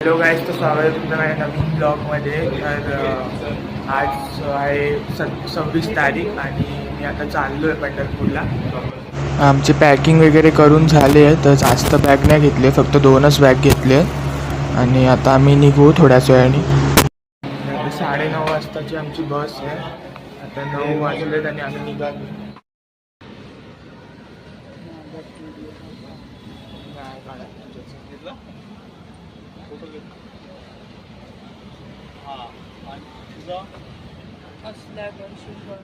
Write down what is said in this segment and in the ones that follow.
Hello guys तर स्वागत आहे तुमचं माझ्या नवीन ब्लॉगमध्ये तर आज आहे सत सव्वीस तारीख आणि मी आता चाललो आहे पंढरपूरला. आमची पॅकिंग वगैरे करून झाले आहे तर जास्त बॅग नाही घेतले फक्त दोनच बॅग घेतले आणि आता आम्ही निघू थोड्याच वेळाने. साडेनऊ वाजताची आमची बस आहे. आता नऊ वाजलेत आणि आम्ही निघालो. नाही काढायचं.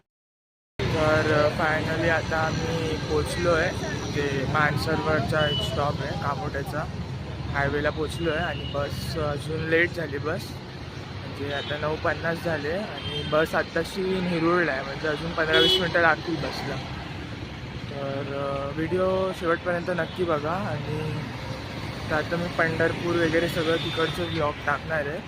तर फायनली आता आम्ही पोचलो आहे म्हणजे मानसरवरचा एक स्टॉप आहे कामोट्याचा. हायवेला पोचलो आहे आणि बस अजून लेट झाली बस म्हणजे आता नऊ पन्नास झाले आणि बस आत्ताशी निरुळला आहे म्हणजे अजून पंधरा वीस मिनटं लागतील बसला तर व्हिडिओ शेवटपर्यंत नक्की बघा आणि तर आता मी पंढरपूर वगैरे सगळं तिकडचं ब्लॉग टाकणार आहे.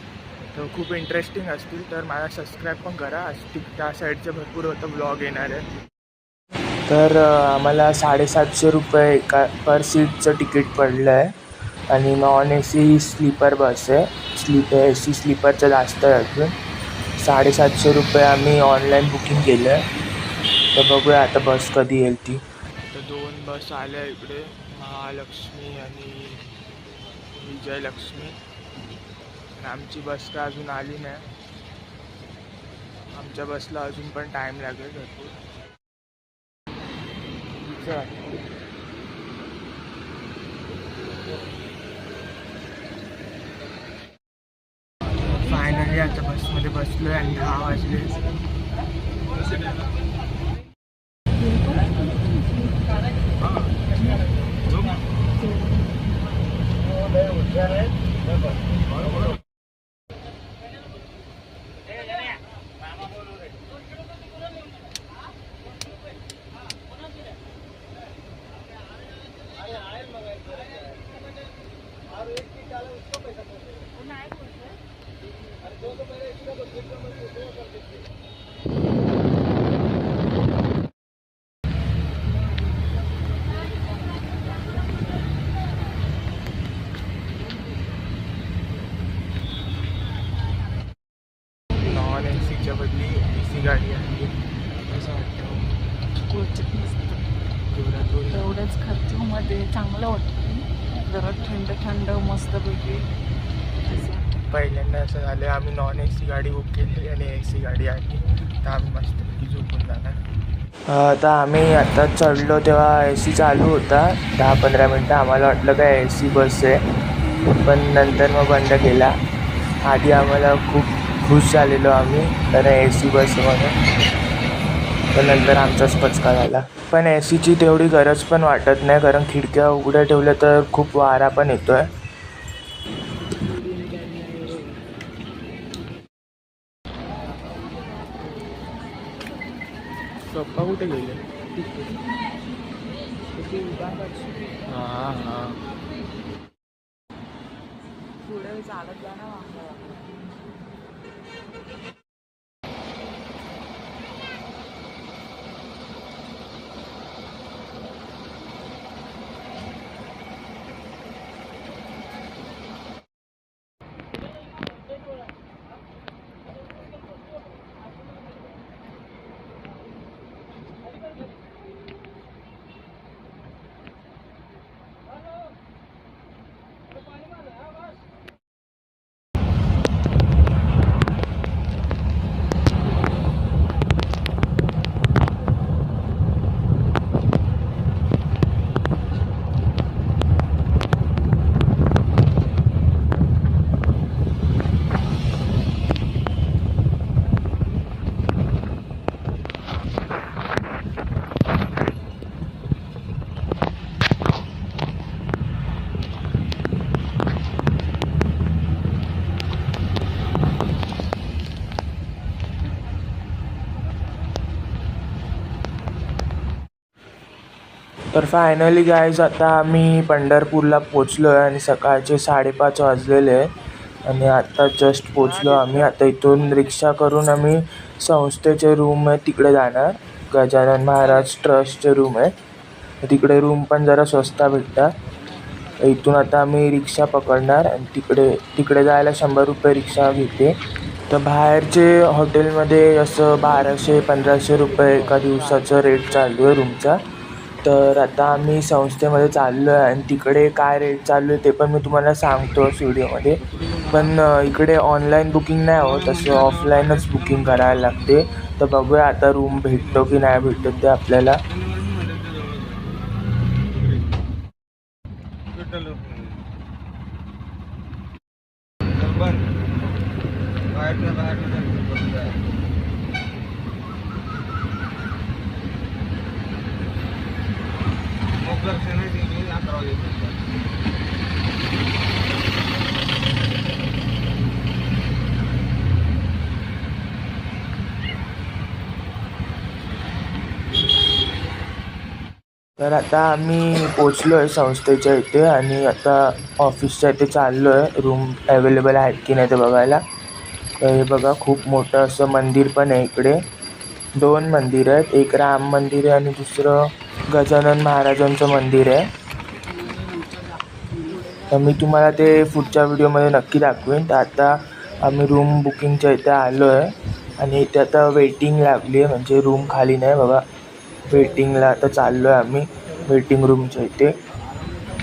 तर खूप इंटरेस्टिंग असतील तर मला सबस्क्राईब पण करा. तिक त्या साईडचे भरपूर होतं ब्लॉग येणार आहे तर आम्हाला साडेसातशे रुपये एका पर सीटचं तिकीट पडलं आहे आणि non A C sleeper bus आहे. स्लीप ए सी स्लीपरचं जास्त आहे अजून. साडेसातशे रुपये आम्ही ऑनलाईन बुकिंग केलं आहे तर बघूया आता बस कधी येईल ती. तर दोन बस आल्या इकडे. महालक्ष्मी आणि विजयलक्ष्मी आणि आमची बस काय अजून आली नाही. आमच्या बसला अजून पण टाईम लागेल भरपूर. चला. फायनली आता बसमध्ये बसलो आणि दहा वाजले. नॉन ए सीच्या बदली ए सी गाडी आहे असं वाटतं. क्वचित बोल. एवढ्याच खर्चामध्ये चांगलं वाटतं. जरा थंड थंड मस्तपैकी. असं. पहिल्यांदा असं झालं आम्ही नॉन ए सी गाडी बुक केली आणि ए सी गाडी आली तर आम्ही मस्तपैकी झोपून जाणार. आता आम्ही आता चढलो तेव्हा ए सी चालू होता. दहा पंधरा मिनटं आम्हाला वाटलं का ए सी बस आहे. पण नंतर मग बंद केला. आधी आम्हाला खूप खुश झालेलो आम्ही तर ए सी बस म्हणून. पण नंतर आमचाच पचका झाला. पण ए सीची तेवढी गरज पण वाटत नाही कारण खिडक्या उघड्या ठेवल्या तर खूप वारा पण येतो आहे पप्पा कुठे गेले हां हां. पुढे चालत जा तर फायनली गाईज आता आम्ही पंढरपूरला पोचलो आहे आणि सकाळचे साडेपाच वाजलेले आहे. आणि आत्ता जस्ट पोचलो आम्ही. आता इथून रिक्षा करून आम्ही संस्थेचे रूम आहे तिकडे जाणार. गजानन महाराज ट्रस्टचे रूम आहे. तिकडे रूम पण जरा स्वस्त भेटतात. इथून आता आम्ही रिक्षा पकडणार आणि तिकडे तिकडे जायला शंभर रुपये रिक्षा घेते. तर बाहेरचे हॉटेलमध्ये असं बाराशे पंधराशे रुपये एका दिवसाचं रेट चालू आहे रूमचा तर आता आम्ही संस्थेमध्ये चाललो आहे आणि तिकडे काय रेट चालू आहे ते पण मी तुम्हाला सांगतो व्हिडिओमध्ये. पण इकडे ऑनलाईन बुकिंग नाही होत तसं ऑफलाईनच बुकिंग करायला लागते. तर बघूया आता रूम भेटतो की नाही भेटतो ते आपल्याला. तर आता आम्ही पोचलो आहे संस्थेच्या इथे आणि आता ऑफिसच्या इथे चाललो आहे रूम अवेलेबल आहेत की नाही ते बघायला. तर हे बघा खूप मोठं असं मंदिर पण आहे इकडे. दोन मंदिर आहेत. एक राम मंदिर आहे आणि दुसरं गजानन महाराजांचं मंदिर आहे. तर मी तुम्हाला ते पुढच्या व्हिडिओमध्ये नक्की दाखवेन. तर आता आम्ही रूम बुकिंगच्या इथे आलो आहे. आणि इथे आता वेटिंग लागली आहे. म्हणजे रूम खाली नाही बघा वेटिंगला आता चाललो आहे आम्ही वेटिंग रूमच्या इथे.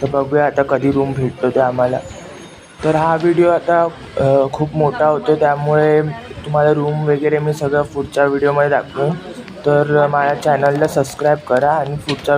तर बघूया आता कधी रूम भेटतो ते आम्हाला. तर हा व्हिडिओ आता खूप मोठा होतो. त्यामुळे तुम्हाला रूम वगैरे मी सगळं पुढच्या व्हिडिओमध्ये दाखवेन. तर माझ्या चॅनलला सबस्क्राईब करा आणि पुढच्या